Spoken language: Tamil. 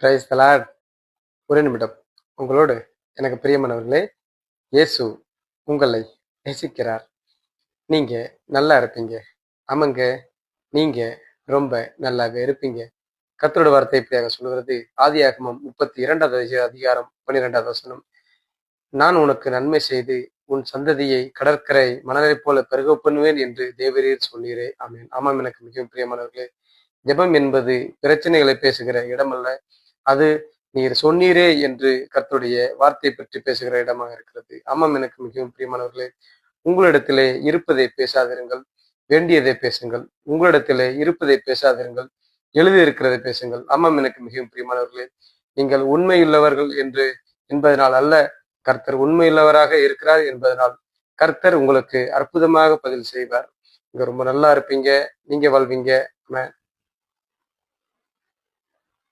பிரைஸ் தலாட் ஒரே நிமிடம். உங்களோடு எனக்கு பிரியமானவர்களே இயேசு உங்களை நேசிக்கிறார். நீங்க நல்லா இருப்பீங்க. ஆமாங்க நீங்க ரொம்ப நல்லாவே இருப்பீங்க. கத்தரோட வார்த்தை இப்படியாக சொல்லுகிறது. ஆதியாகமம் முப்பத்தி இரண்டாவது அதிகாரம் பன்னிரெண்டாவது வசனம். நான் உனக்கு நன்மை செய்து உன் சந்ததியை கடற்கரை மணலை போல பெருக பண்ணுவேன் என்று தேவரீர் சொன்னீரே ஆமேன். ஆமாம் எனக்கு மிகவும் பிரியமானவர்களே ஜெபம் என்பது பிரச்சனைகளை பேசுகிற இடமல்ல. அது நீர் சொன்னீரே என்று கர்த்தருடைய வார்த்தை பற்றி பேசுகிற இடமாக இருக்கிறது. ஆமாம் எனக்கு மிகவும் பிரியமானவர்களே உங்களிடத்திலே இருப்பதை பேசாதிருங்கள் வேண்டியதை பேசுங்கள் உங்களிடத்திலே இருப்பதை பேசாதிருங்கள் எழுதி இருக்கிறதை பேசுங்கள். ஆமாம் எனக்கு மிகவும் பிரியமானவர்களே நீங்கள் உண்மையுள்ளவர்கள் என்று என்பதனால் அல்ல கர்த்தர் உண்மையுள்ளவராக இருக்கிறார் என்பதனால் கர்த்தர் உங்களுக்கு அற்புதமாக பதில் செய்வார். இங்க ரொம்ப நல்லா இருப்பீங்க நீங்க வாழ்வீங்க